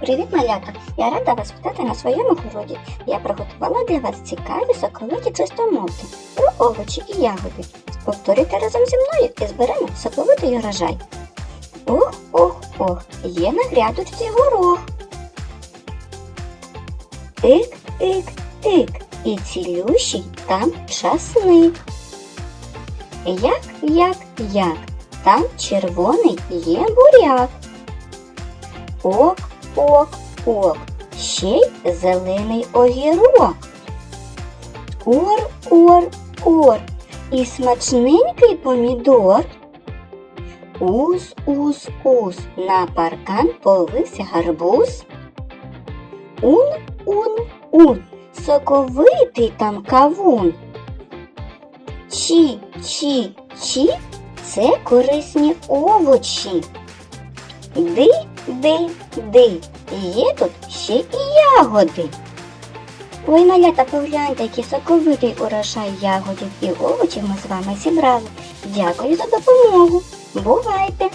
Привіт, малята! Я рада вас вітати на своєму городі. Я приготувала для вас цікаві соковиті чистомовки про овочі і ягоди. Повторюйте разом зі мною і зберемо соковитий урожай. Ох, ох, ох, є на грядочці горох. Тик, тик, тик, і цілющий там часник. Як, як, як, там червоний є буряк. Ок, ок, ок, ще й зелений огірок. Ор, ор, ор, і смачненький помідор. Ус, ус, ус, на паркан повився гарбуз. Ун, ун, ун, соковитий там кавун. Чі, чі, чі, це корисні овочі. Ди, ди, ди, є тут ще і ягоди. Ой, малята, погляньте, який соковитий урожай ягодів і овочів ми з вами зібрали. Дякую за допомогу. Бувайте!